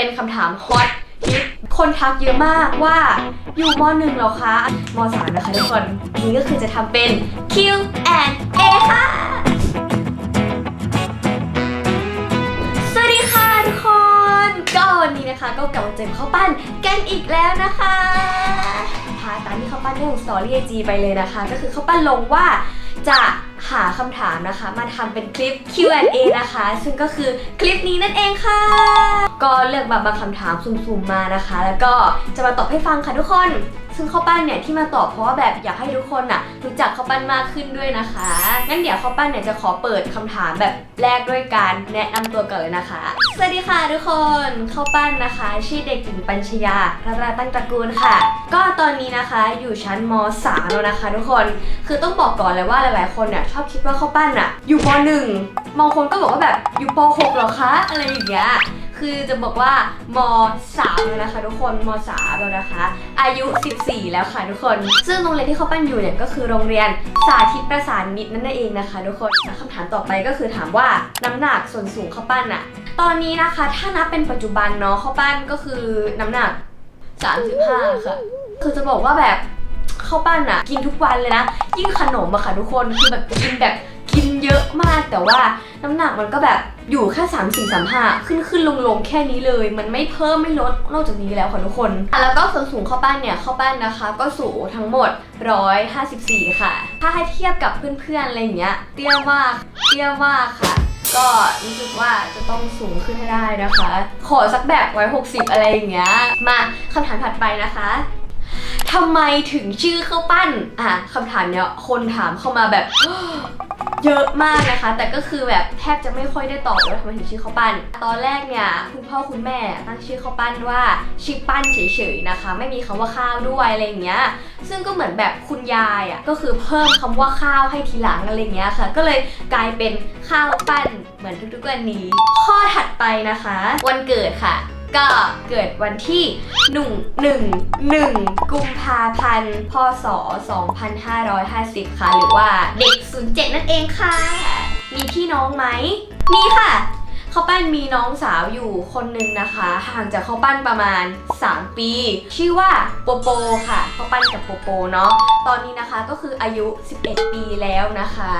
เป็นคำถามฮอตฮิตคนทักเยอะมากว่าอยู่มหนึ่งเหรอคะมสามนะคะทุกคนนี่ก็คือจะทำเป็น Q&A ค่ะ สวัสดีค่ะทุกคน ก็วันนี้นะคะก็กลับมาเจอข้าวปั้นกันอีกแล้วนะคะพาตามที่ข้าวปั้นได้ลงสตอรี่ไอจีไปเลยนะคะ ก็คือข้าวปั้นลงว่า จะหาคำถามนะคะ มาทำเป็นคลิป Q&A นะคะ ซึ่งก็คือคลิปนี้นั่นเองค่ะ ก็เลือกมาบางคำถามสุ่มๆมานะคะ แล้วก็จะมาตอบให้ฟังค่ะทุกคน ซึ่งข้าวปั้นเนี่ยที่มาตอบเพราะว่าแบบอยากให้ทุกคนน่ะรู้จักข้าวปั้นมากขึ้นด้วยนะคะงั้นเดี๋ยวข้าวปั้นเนี่ยจะขอเปิดคำถามแบบแรกด้วยการแนะนำตัวก่อนเลยนะคะ สวัสดีค่ะทุกคนข้าวปั้นนะคะ ชื่อเด็กหญิงปัญชยารัตนาตั้งตระกูลค่ะ ก็ตอนนี้นะคะอยู่ชั้นม .3 แล้วนะคะ ทุกคนคือต้องบอกก่อนเลยว่าหลาย ๆ คนเนี่ยชอบคิดว่าข้าวปั้นอะอยู่ป .1 บางคนก็บอกว่าแบบอยู่ป .6 หรอคะอะไรอย่างเงี้ย คือจะบอกว่าม3แล้วนะคะทุกคนม3แล้วนะคะ อายุ 14 แล้วค่ะทุกคน ซึ่งโรงเรียนที่เขาปั้นอยู่เนี่ยก็คือโรงเรียนสาธิตประสานมิตรนั่นเองนะคะ ทุกคนคำถามต่อไปก็คือถามว่าน้ำหนักส่วนสูงเขาปั้นอะตอนนี้นะคะ ถ้านับเป็นปัจจุบันเนาะเขาปั้นก็คือน้ำหนัก 35 ค่ะ คือจะบอกว่าแบบข้าวปั้นอะกินทุกวันเลยนะ ยิ่งขนมอะค่ะทุกคน คือแบบกินแบบ กินเยอะมากแต่ว่าน้ำหนักมันก็แบบอยู่แค่3 4 3 5ขึ้นขึ้นลงลงแค่นี้เลย มันไม่เพิ่มไม่ลดนอกจากนี้แล้วค่ะทุกคนอะแล้วก็ส่วนสูงข้าวปั้นเนี่ยข้าวปั้นนะคะ ก็สูงทั้งหมด 154 ค่ะ ถ้าให้เทียบกับเพื่อนๆอะไรอย่างเงี้ยเตี้ยมากเตี้ยมากค่ะ ก็รู้สึกว่าจะต้องสูงขึ้นให้ได้นะคะ ขอสักแบบไว้60 อะไรอย่างเงี้ยมาคำถามถัดไปนะคะทำไมถึงชื่อข้าวปั้นอะคำถามเนี้ยคนถามเข้ามาแบบ เยอะมากนะคะ แต่ก็คือแบบแทบจะไม่ค่อยได้ตอบเลยว่าทำไมถึงชื่อข้าวปั้น ตอนแรกเนี่ยคุณพ่อคุณแม่ตั้งชื่อข้าวปั้นว่าชื่อปั้นเฉยๆนะคะ ไม่มีคำว่าข้าวด้วยอะไรอย่างเงี้ย ซึ่งก็เหมือนแบบคุณยายอะก็คือเพิ่มคำว่าข้าวให้ทีหลังอะไรเงี้ยค่ะ ก็เลยกลายเป็นข้าวปั้นเหมือนทุกๆวันนี้ ข้อถัดไปนะคะ วันเกิดค่ะ ก็เกิดวันที่1 1 1 กุมภาพันธ์ พศ 2550 ค่ะ หรือว่าเด็ก 07 นั่นเองค่ะ มีพี่น้องไหม มีค่ะเขาวปั้นมีน้องสาวอยู่คนหนึ่งนะคะ ห่างจากเขาวปั้นประมาณ 3 ปี ชื่อว่าโปโปค่ะเขาวปั้นกับโปโปเนาะตอนนี้นะคะก็คืออายุ 11 ปีแล้วนะคะ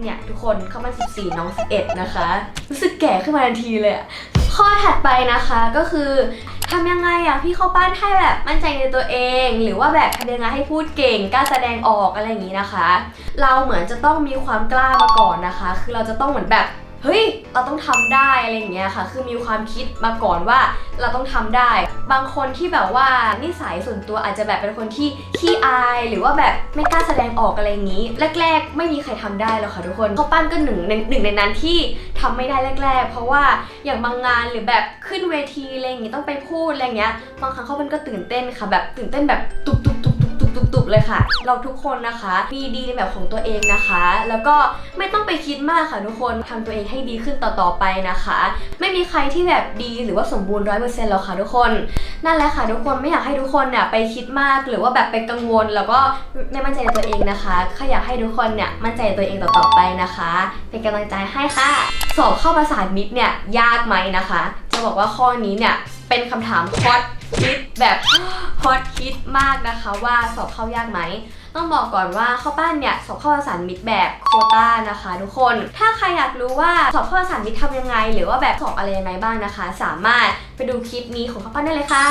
เนี่ย ทุกคนเข้ามา 14 น้อง 11 นะคะ รู้สึกแก่ขึ้นมาทันทีเลยอะ ข้อถัดไปนะคะก็คือทำยังไงอะพี่เข้าปั้นให้แบบมั่นใจในตัวเอง หรือว่าแบบทำยังไงให้พูดเก่งกล้าแสดงออกอะไรอย่างนี้นะคะ เราเหมือนจะต้องมีความกล้ามาก่อนนะคะ คือเราจะต้องเหมือนแบบ เฮ้ย เราต้องทำได้อะไรอย่างเงี้ยค่ะ คือมีความคิดมาก่อนว่าเราต้องทำได้ บางคนที่แบบว่านิสัยส่วนตัวอาจจะแบบเป็นคนที่ขี้อาย หรือว่าแบบไม่กล้าแสดงออกอะไรอย่างนี้ แรก ๆ ไม่มีใครทำได้หรอกค่ะทุกคนเขาวปั้นก็หนึ่งในหนึ่งในนั้นที่ทำไม่ได้แรก ๆ เพราะว่าอย่างบางงานหรือแบบขึ้นเวทีอะไรอย่างงี้ต้องไปพูดอะไรอย่างเงี้ย บางครั้งเขาวปั้นก็ตื่นเต้นค่ะ แบบตื่นเต้นแบบตุบตุบตุบ ตุบตุบตุบตุบเลยค่ะ เราทุกคนนะคะมีดีในแบบของตัวเองนะคะ แล้วก็ไม่ต้องไปคิดมากค่ะทุกคนทำตัวเองให้ดีขึ้นต่อๆไปนะคะ ไม่มีใครที่แบบดีหรือว่าสมบูรณ์ร้อยเปอร์เซ็นต์หรอกค่ะทุกคน นั่นแหละค่ะทุกคนไม่อยากให้ทุกคนเนี่ยไปคิดมากหรือว่าแบบไปกังวล แล้วก็ไม่มั่นใจในตัวเองนะคะแค่อยากให้ทุกคนเนี่ยมั่นใจในตัวเองต่อๆไปนะคะ เป็นกำลังใจให้ค่ะสอบเข้าประสามิตรเนี่ยยากไหมนะคะ จะบอกว่าข้อนี้เนี่ยเป็นคำถามฮอ ตฮิตแบบฮอตฮิตมากนะคะว่าสอบเข้ายากไหม ต้องบอกก่อนว่าข้าวปั้นเนี่ยสอบเข้าประสามิตรแบบโคต้านะคะ ทุกคน ถ้าใครอยากรู้ว่าสอบเข้าประสามิตรทำยังไง หรือว่าแบบสอบอะไรยังไงบ้างนะคะ สามารถไปดูคลิปนี้ของข้าวปั้นได้เลยค่ะ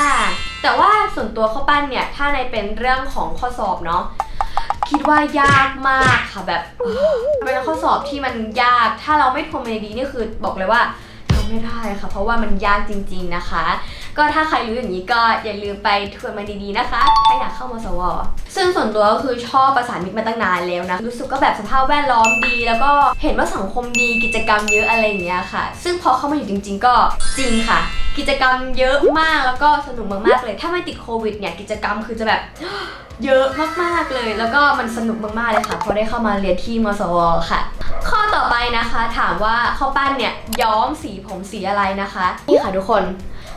แต่ว่าส่วนตัวข้าวปั้นเนี่ยถ้าในเป็นเรื่องของข้อสอบเนาะคิดว่ายากมากค่ะแบบเป็นข้อสอบที่มันยาก ถ้าเราไม่ทำมาดีนี่คือบอกเลยว่าทำไม่ได้ค่ะ เพราะว่ามันยากจริง ๆนะคะ ก็ถ้าใครรู้อย่างนี้ก็อย่าลืมไปทวนมาดีๆนะคะถ้าอยากเข้ามสวซึ่งส่วนตัวก็คือชอบประสานมิตรมาตั้งนานแล้วนะ รู้สึกก็แบบสภาพแวดล้อมดี แล้วก็เห็นว่าสังคมดีกิจกรรมเยอะอะไรอย่างเงี้ยค่ะ ซึ่งพอเข้ามาอยู่จริง ๆ ก็จริงค่ะ กิจกรรมเยอะมากแล้วก็สนุกมากๆเลย ถ้าไม่ติดโควิดเนี่ยกิจกรรมคือจะแบบเยอะมากๆเลย แล้วก็มันสนุกมากๆเลยค่ะพราะได้เข้ามาเรียนที่มสวค่ะ ข้อต่อไปนะคะถามว่าข้าวปั้นเนี่ยย้อมสีผมสีอะไรนะคะ นี่ค่ะทุกคน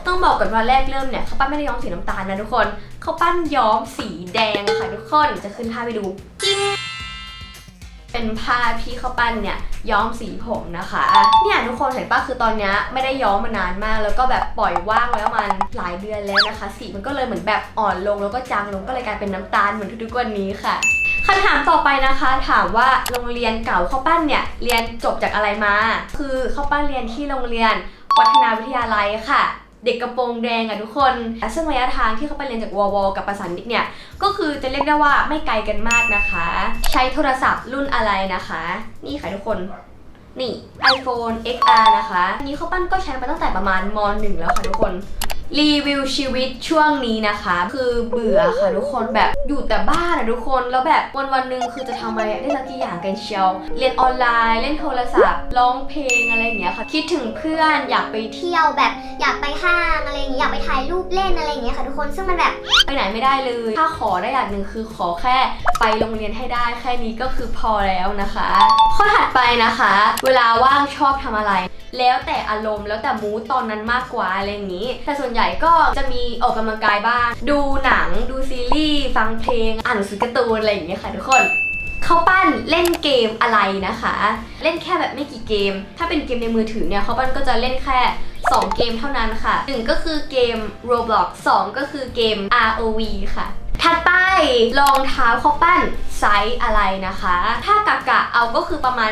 ต้องบอกก่อนว่าแรกเริ่มเนี่ยเขาปั้นไม่ได้ย้อมสีน้ำตาลนะทุกคนเขาปั้นย้อมสีแดงค่ะทุกคนจะขึ้นภาพไปดูจิ้งเป็นภาพที่เขาปั้นเนี่ยย้อมสีผมนะคะเนี่ยทุกคนเห็นปะคือตอนนี้ไม่ได้ย้อมมานานมาก แล้วก็แบบปล่อยว่างไว้ประมาณหลายเดือนแล้วนะคะ สีมันก็เลยเหมือนแบบอ่อนลงแล้วก็จางลงก็เลยกลายเป็นน้ำตาลเหมือนทุกๆวันนี้ค่ะคำถามต่อไปนะคะ ถามว่าโรงเรียนเก่าข้าวปั้นเนี่ยเรียนจบจากอะไรมา คือข้าวปั้นเรียนที่โรงเรียน วัฒนาวิทยาลัยค่ะ เด็กกระโปรงแดงอะทุกคนซึ่งระยะทางที่เขาไปเรียนจากวอวกับประสานมิตรเนี่ย ก็คือจะเรียกได้ว่าไม่ไกลกันมากนะคะ ใช้โทรศัพท์รุ่นอะไรนะคะ นี่ค่ะทุกคน นี่ iPhone XR นะคะอันนี้เขาปั้นก็ใช้มาตั้งแต่ประมาณม .1 แล้วค่ะทุกคน รีวิวชีวิตช่วงนี้นะคะ คือเบื่อค่ะทุกคนแบบอยู่แต่บ้านอะทุกคนแล้วแบบวันวันหนึ่งคือจะทำอะไรได้สักกี่อย่างกันเชียว เรียนออนไลน์เล่นโทรศัพท์ร้องเพลงอะไรอย่างเงี้ยค่ะ คิดถึงเพื่อนอยากไปเที่ยวเที่ยวแบบอยากไปห้างอะไรอย่างเงี้ยอยากไปถ่ายรูปเล่นอะไรอย่างเงี้ยค่ะทุกคนซึ่งมันแบบ ไปไหนไม่ได้เลย ถ้าขอได้อย่างหนึ่งคือขอแค่ไปโรงเรียนให้ได้แค่นี้ก็คือพอแล้วนะคะ ข้อถัดไปนะคะ เวลาว่างชอบทำอะไร แล้วแต่อารมณ์แล้วแต่มูดตอนนั้นมากกว่าอะไรอย่างนี้ แต่ส่วนใหญ่ก็จะมีออกกำลังกายบ้าง ดูหนังดูซีรีส์ฟังเพลง อ่านหนังสือการ์ตูนอะไรอย่างเงี้ยค่ะทุกคนเขาปั้นเล่นเกมอะไรนะคะ เล่นแค่แบบไม่กี่เกม ถ้าเป็นเกมในมือถือเนี่ยเขาปั้นก็จะเล่นแค่ 2 เกมเท่านั้นค่ะหนึ่งก็คือเกม Roblox 2 ก็คือเกม ROV ค่ะ ถัดไปรองเท้าเขาปั้นไซส์อะไรนะคะ ถ้ากะกะเอาก็คือประมาณ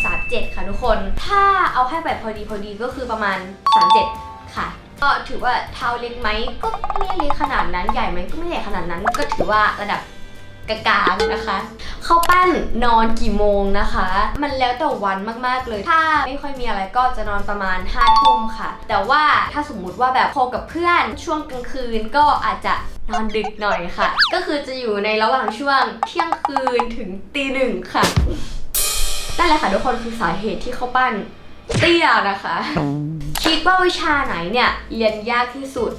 3637 ค่ะทุกคน ถ้าเอาให้แบบพอดีพอดีก็คือประมาณ 37 ค่ะ ก็ถือว่าเท้าเล็กไหมก็ไม่เล็กขนาดนั้นใหญ่ไหมก็ไม่ใหญ่ขนาดนั้น ก็ถือว่าระดับ กลางๆนะคะเข้าปั้นนอนกี่โมงนะคะ มันแล้วแต่วันมากๆเลย ถ้าไม่ค่อยมีอะไรก็จะนอนประมาณ5้าทุ่มค่ะ แต่ว่าถ้าสมมุติว่าแบบโคกับเพื่อนช่วงกลางคืนก็อาจจะนอนดึกหน่อยค่ะ ก็คือจะอยู่ในระหว่างช่วงเที่ยงคืนถึงตีหนึ่งค่ะนั่นแหละค่ะทุกคนคือสาเหตุที่เข้าปั้นเตี้ยนะคะ คิดว่าวิชาไหนเนี่ยเรียนยากที่สุด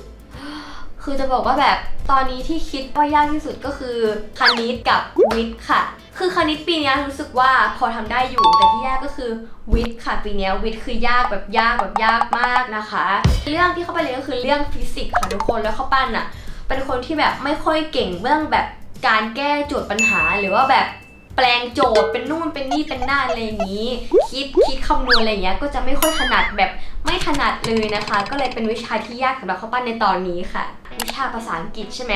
คือจะบอกว่าแบบตอนนี้ที่คิดว่ายากที่สุดก็คือคณิตกับวิทย์ค่ะ คือคณิตปีนี้รู้สึกว่าพอทำได้อยู่แต่ที่ยากก็คือวิทย์ค่ะปีนี้วิทย์คือยากแบบยากแบบยากมากนะคะ เรื่องที่เข้าไปเรียนก็คือเรื่องฟิสิกส์ค่ะทุกคนแล้วเข้าปั้นอะเป็นคนที่แบบไม่ค่อยเก่งเรื่องแบบการแก้โจทย์ปัญหาหรือว่าแบบแปลงโจทย์เป็นนู่นเป็นนี่เป็นนั่นอะไรอย่างนี้ คิดคิดคำนวณอะไรอย่างเงี้ยก็จะไม่ค่อยถนัดแบบไม่ถนัดเลยนะคะ ก็เลยเป็นวิชาที่ยากสำหรับข้าวปั้นในตอนนี้ค่ะ วิชาภาษาอังกฤษใช่ไหม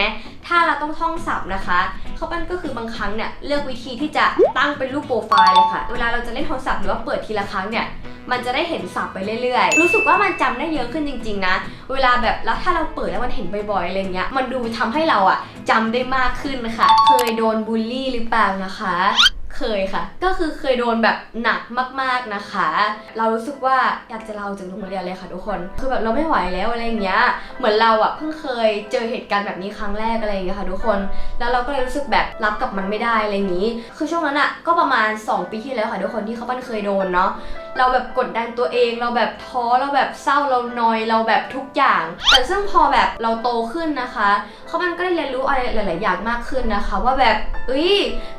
ถ้าเราต้องท่องศัพท์นะคะ เข้าปั้นก็คือบางครั้งเนี่ยเลือกวิธีที่จะตั้งเป็นรูปโปรไฟล์เลยค่ะ เวลาเราจะเล่นโทรศัพท์หรือว่าเปิดทีละครั้งเนี่ยมันจะได้เห็นศัพท์ไปเรื่อยๆ รู้สึกว่ามันจำได้เยอะขึ้นจริง ๆ นะ เวลาแบบแล้วถ้าเราเปิดแล้วมันเห็นบ่อยๆ อะไรเงี้ย มันดูทำให้เราอะจำได้มากขึ้นค่ะ เคยโดนบูลลี่หรือเปล่านะคะ เคยค่ะ ก็คือเคยโดนแบบหนักมากๆนะคะ เรารู้สึกว่าอยากจะเล่าจากโรงเรียนเลยค่ะทุกคน คือแบบเราไม่ไหวแล้วอะไรอย่างเงี้ย เหมือนเราอะเพิ่งเคยเจอเหตุการณ์แบบนี้ครั้งแรกอะไรอย่างเงี้ยค่ะทุกคน แล้วเราก็เลยรู้สึกแบบรับกับมันไม่ได้อะไรอย่างนี้ คือช่วงนั้นอะก็ประมาณ 2 ปีที่แล้วค่ะทุกคนที่เขาปั้นเคยโดนเนาะ เราแบบกดดันตัวเอง เราแบบท้อเราแบบเศร้าเรานอยเราแบบทุกอย่าง แต่ซึ่งพอแบบเราโตขึ้นนะคะเขามันก็ได้เรียนรู้อะไรหลาย ๆ อย่างมากขึ้นนะคะ ว่าแบบเอ้ย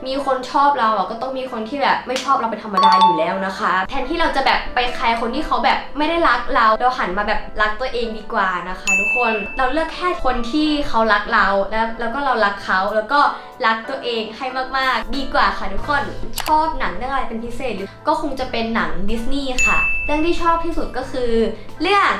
มีคนชอบเราอะก็ต้องมีคนที่แบบไม่ชอบเราเป็นธรรมดาอยู่แล้วนะคะ แทนที่เราจะแบบไปแคร์คนที่เขาแบบไม่ได้รักเราเราหันมาแบบรักตัวเองดีกว่านะคะ ทุกคนเราเลือกแค่คนที่เขารักเราแล้วแล้วก็เรารักเขาแล้วก็รักตัวเองให้มาก ๆ ดีกว่าค่ะทุกคนชอบหนังเรื่องอะไรเป็นพิเศษหรือก็คงจะเป็นหนังดิสนีย์ค่ะ เรื่องที่ชอบที่สุดก็คือ เรื่อง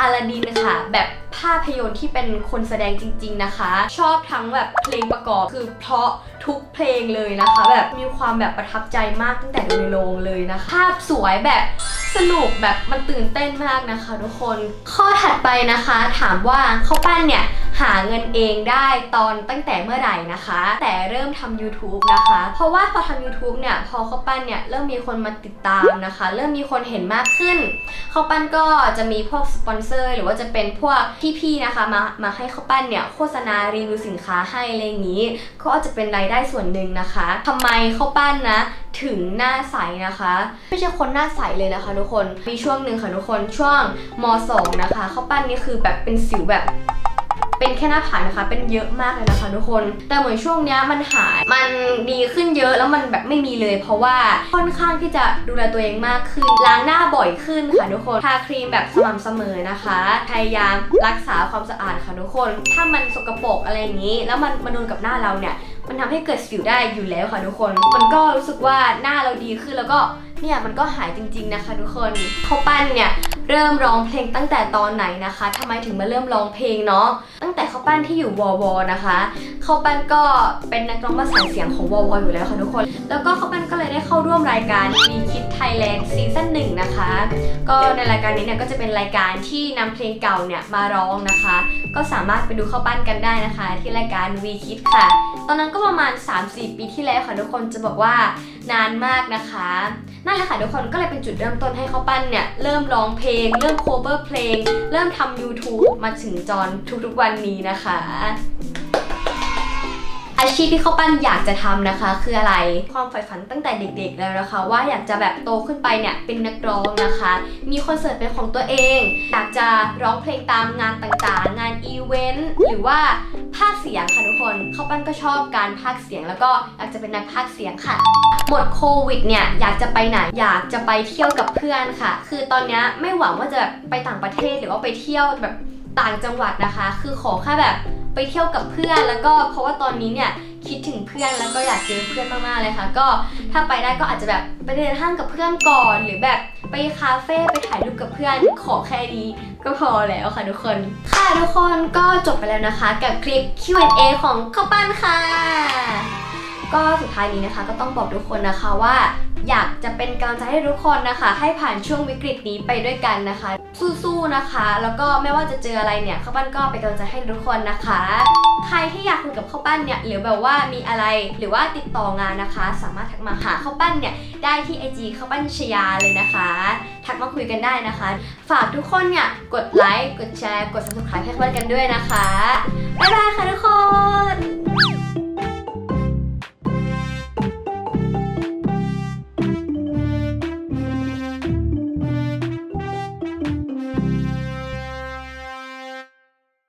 อลาดินค่ะ แบบภาพยนตร์ที่เป็นคนแสดงจริง ๆนะคะ ชอบทั้งแบบเพลงประกอบคือเพราะทุกเพลงเลยนะคะ แบบมีความแบบประทับใจมากตั้งแต่ดูในโรงเลยนะคะ ภาพสวยแบบสนุกแบบมันตื่นเต้นมากนะคะ ทุกคนข้อถัดไปนะคะ ถามว่าข้าวปั้นเนี่ย หาเงินเองได้ตอนตั้งแต่เมื่อไหร่นะคะ แต่เริ่มทำ YouTube นะคะ เพราะว่าพอทำ YouTube เนี่ยพอข้าวปั้นเนี่ยเริ่มมีคนมาติดตามนะคะ เริ่มมีคนเห็นมากขึ้นข้าวปั้นก็จะมีพวกสปอนเซอร์หรือว่าจะเป็นพวกพี่ๆนะคะมามาให้ข้าวปั้นเนี่ยโฆษณารีวิวสินค้าให้อะไรอย่างนี้ ก็จะเป็นรายได้ส่วนหนึ่งนะคะทำไมข้าวปั้นนะถึงหน้าใสนะคะ ไม่ใช่คนหน้าใสเลยนะคะ ทุกคนมีช่วงหนึ่งค่ะทุกคนช่วงม 2 นะคะข้าวปั้นนี่คือแบบเป็นสิวแบบ เป็นแค่หน้าผากนะคะ เป็นเยอะมากเลยนะคะทุกคน แต่เหมือนช่วงเนี้ยมันหาย มันดีขึ้นเยอะแล้วมันแบบไม่มีเลย เพราะว่าค่อนข้างที่จะดูแลตัวเองมากขึ้น ล้างหน้าบ่อยขึ้นค่ะทุกคน ทาครีมแบบสม่ำเสมอนะคะ พยายามรักษาความสะอาดค่ะทุกคน ถ้ามันสกปรกอะไรอย่างนี้ แล้วมันมาโดนกับหน้าเราเนี่ย มันทำให้เกิดสิวได้อยู่แล้วค่ะทุกคน มันก็รู้สึกว่าหน้าเราดีขึ้นแล้วก็เนี่ยมันก็หายจริง ๆนะคะ ทุกคนเขาปั้นเนี่ยเริ่มร้องเพลงตั้งแต่ตอนไหนนะคะทำไมถึงมาเริ่มร้องเพลงเนาะ แต่เขาวปั้นที่อยู่วอวอนะคะเขาวปั้นก็เป็นนักร้องประสานเสียงของวอวอยู่แล้วค่ะทุกคน แล้วก็เขาวปั้นก็เลยได้เข้าร่วมรายการ We Kid Thailand ซีซั่นหนึ่งนะคะ ก็ในรายการนี้เนี่ยก็จะเป็นรายการที่นำเพลงเก่าเนี่ยมาร้องนะคะ ก็สามารถไปดูเข้าปั้นกันได้นะคะ ที่รายการ We Kid ค่ะ ตอนนั้นก็ประมาณ 3-4 ปีที่แล้วค่ะทุกคนจะบอกว่านานมากนะคะ นั่นแหละค่ะทุกคนก็เลยเป็นจุดเริ่มต้นให้เขาปั้นเนี่ย เริ่มร้องเพลง เริ่มโคเวอร์เพลง เริ่มทำ YouTube มาถึงจอนทุกๆวันนี้นะคะ อาชีพที่เขาวปั้นอยากจะทำนะคะ คืออะไรความใฝ่ฝันตั้งแต่เด็กๆแล้วนะคะ ว่าอยากจะแบบโตขึ้นไปเนี่ยเป็นนักร้องนะคะ มีคอนเสิร์ตเป็นของตัวเอง อยากจะร้องเพลงตามงานต่างๆ งานอีเวนต์หรือว่าภาคเสียงค่ะทุกคนเขาวปั้นก็ชอบการภาคเสียง แล้วก็อยากจะเป็นนักภาคเสียงค่ะหมดโควิดเนี่ยอยากจะไปไหนอยากจะไปเที่ยวกับเพื่อนค่ะ คือตอนนี้ไม่หวังว่าจะแบบไปต่างประเทศหรือว่าไปเที่ยวแบบต่างจังหวัดนะคะ คือขอแค่แบบ ไปเที่ยวกับเพื่อนแล้วก็เพราะว่าตอนนี้เนี่ยคิดถึงเพื่อนแล้วก็อยากเจอเพื่อนมากๆเลยค่ะ ก็ถ้าไปได้ก็อาจจะแบบไปเดินห้างกับเพื่อนก่อน หรือแบบไปคาเฟ่ไปถ่ายรูปกับเพื่อนขอแค่นี้ก็พอแล้วค่ะทุกคน ค่ะทุกคนก็จบไปแล้วนะคะ กับคลิป Q&A ของข้าวปั้นค่ะ ก็สุดท้ายนี้นะคะ ก็ต้องบอกทุกคนนะคะว่า อยากจะเป็นกำลังใจให้ทุกคนนะคะ ให้ผ่านช่วงวิกฤตนี้ไปด้วยกันนะคะ สู้ๆนะคะ แล้วก็ไม่ว่าจะเจออะไรเนี่ยข้าวปั้นก็เป็นกำลังใจให้ทุกคนนะคะ ใครที่อยากคุยกับข้าวปั้นเนี่ยหรือแบบว่ามีอะไรหรือว่าติดต่องานนะคะ สามารถทักมาหาข้าวปั้นเนี่ยได้ที่ IG ข้าวปั้นชยาเลยนะคะ ทักมาคุยกันได้นะคะ ฝากทุกคนเนี่ยกดไลค์กดแชร์กด subscribe ให้ข้าวปั้นกันด้วยนะคะบ๊ายบายค่ะทุกคน